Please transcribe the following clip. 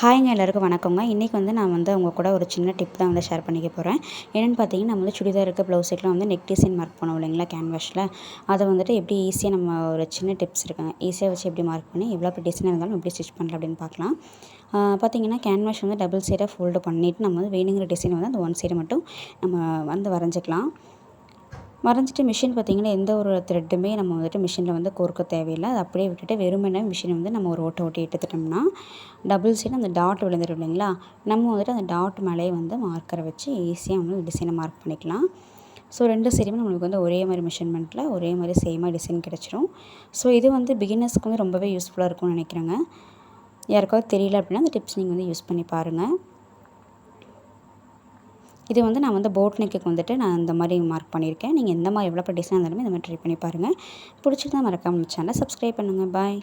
ஹாய்ங்க எல்லாருக்கும் வணக்கங்க இன்றைக்கி வந்து நான் வந்து அவங்க கூட ஒரு சின்ன டிப் தான் வந்து ஷேர் பண்ணிக்க போகிறேன் என்னென்னு பார்த்தீங்கன்னா நம்ம வந்து சுடிதாருக்கு ப்ளவுஸ் செட்லாம் வந்து நெக் டிசைன் மார்க் பண்ணுவோம் இல்லைங்களா கேன்வாஷில் அதை வந்துட்டு எப்படி ஈஸியாக நம்ம ஒரு சின்ன டிப்ஸ் இருக்காங்க. ஈஸியாக வச்சு எப்படி மார்க் பண்ணி எவ்வளோ பெரிய டிசைனாக இருந்தாலும் எப்படி ஸ்டிச் பண்ணலாம் அப்படின்னு பார்க்கலாம் பார்த்தீங்கன்னா கேன்வாஷ் வந்து டபுள் சைடாக ஃபோல்டு பண்ணிவிட்டு நம்ம வந்து வேணுங்கிற டிசைன் வந்து அந்த ஒன் சைடு மட்டும் நம்ம வந்து வரைஞ்சிக்கலாம். மறைஞ்சிட்டு மிஷின் பார்த்திங்கன்னா எந்த ஒரு த்ரெட்டுமே நம்ம வந்துட்டு மிஷினில் வந்து கோர்க்க தேவையில்லை. அதை அப்படியே விட்டுட்டு வெறுமனே மிஷினை வந்து நம்ம ஒரு ஓட்டை ஓட்டி எடுத்துட்டோம்னா டபுள் சைடு அந்த டாட் விழுந்துடும் இல்லைங்களா? நம்ம வந்துட்டு அந்த டாட் மேலேயே வந்து மார்க்கரை வச்சு ஈஸியாக வந்து டிசைனை மார்க் பண்ணிக்கலாம். ஸோ ரெண்டு சைடுமே நம்மளுக்கு வந்து ஒரே மாதிரி மெஷர்மெண்ட்டில் ஒரே மாதிரி சேமாக டிசைன் கிடச்சிரும். ஸோ இது வந்து பிகினர்ஸ்க்கு வந்து ரொம்பவே யூஸ்ஃபுல்லாக இருக்கும்னு நினைக்கிறேங்க. யாருக்காவது தெரியல அப்படின்னா அந்த டிப்ஸ் நீங்கள் வந்து யூஸ் பண்ணி பாருங்கள் இது வந்து நான் வந்து போட் நெக்குக்கு வந்துட்டு நான் இந்த மாதிரி மார்க் பண்ணியிருக்கேன். நீங்கள் எந்த மாதிரி எவ்வளோ டிசைன் இருந்தாலுமே இந்த மாதிரி ட்ரை பண்ணி பாருங்கள் பிடிச்சிருந்தா மறக்காமல் சேனலை சப்ஸ்கிரைப் பண்ணுங்கள் பாய்